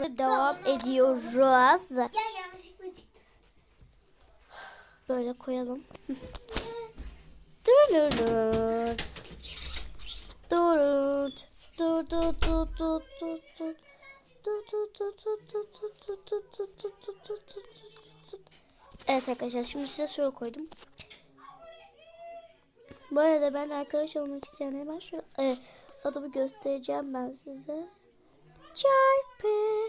Devam ediyoruz. Gel yanlışlıkla çıktı. Böyle koyalım. Dururut. Durut. Dur dur dur dur dur dur. Evet arkadaşlar şimdi size şöyle koydum. Bu arada ben arkadaş olmak isteyenlere ben şöyle e, adımı göstereceğim ben size. Çarpı.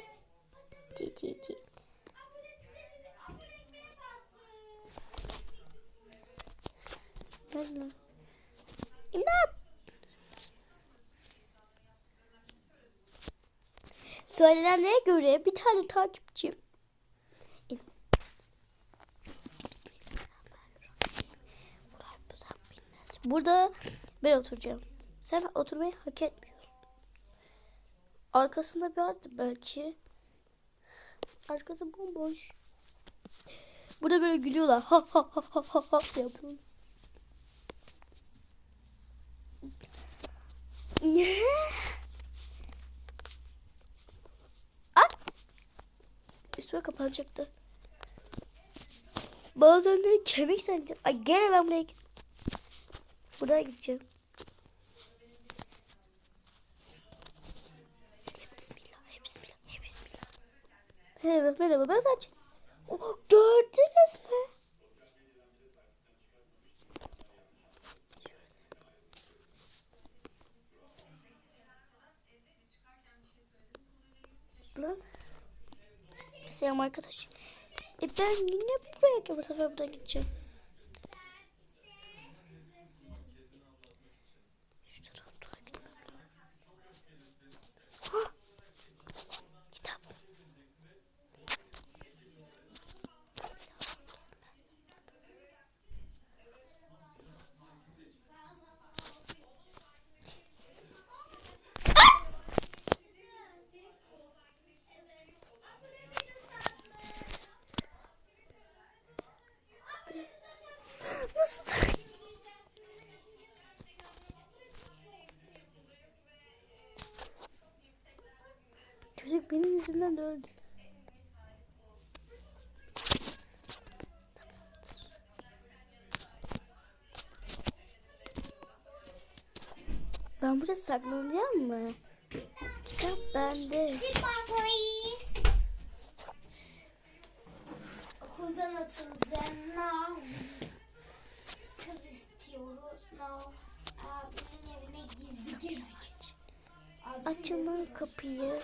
Nerede? İmdat! Söylenenlere göre bir tane takipçim. Burada ben oturacağım. Sen oturmayı hak etmiyorsun. Arkasında bir vardı belki. Arkası bomboş. Burada böyle gülüyorlar. Ha ha ha ha ha ha yapıyorlar. Ay. Üstüme kapanacaktı. Bazıları kemik sandım. Ay gene ben buraya Buraya gideceğim. Evet merhaba ben sadece... Oh, gördünüz mü? Lan. Selam arkadaş. E ben yine buraya sefer buradan gideceğim. Çocuk benim yüzümden de öldü. Ben burada saklanacağım mı? Kitap bende. Okuldan atılacağım now. Kız istiyoruz now. Abimin evine gizli girdik. Abisinin evine- kapıyı.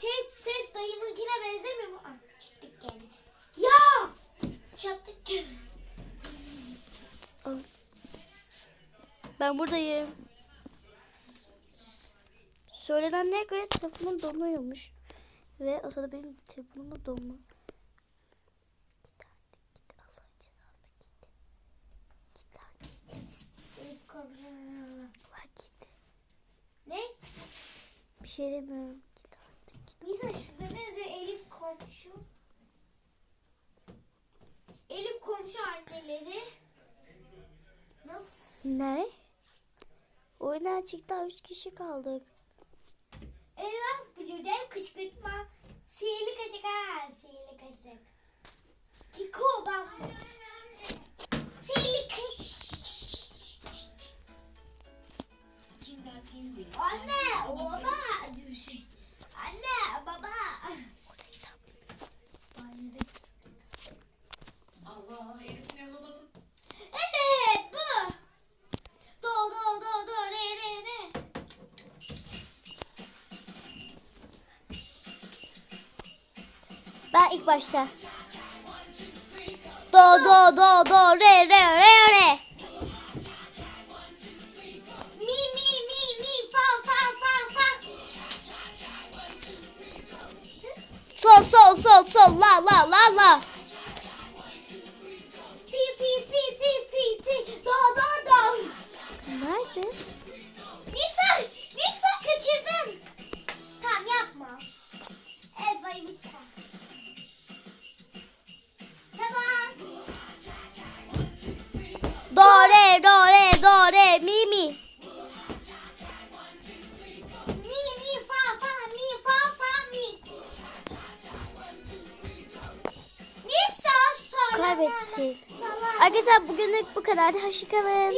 Şey ses dayımınkine benzemiyor mu? Ah, çıktık gene. Ya! Çarptık gene. Ben buradayım. Söylenenlere göre telefonum donuyormuş. Ve o sırada benim telefonum da donma. Git artık git Allah'ın cezası git. Git artık komşu. Allah git. Ne? Bir şey demiyorum. Git Nisa şurada ne yazıyor? Elif komşu. Elif komşu anneleri. Nasıl? Ne? Oyuna çıktı 3 kişi kaldık. Eyvah bücürden kışkırtma. Sihirli kaşık ha. Sihirli kaşık. Kiko ben. Ben ilk başta. Do do do do re re re re. Mi mi mi mi fa fa fa fa. Sol sol sol sol la la la la. Ti ti ti ti ti ti. Do do do. Nerede? Salak. Arkadaşlar bugünlük bu kadar. Hoşçakalın.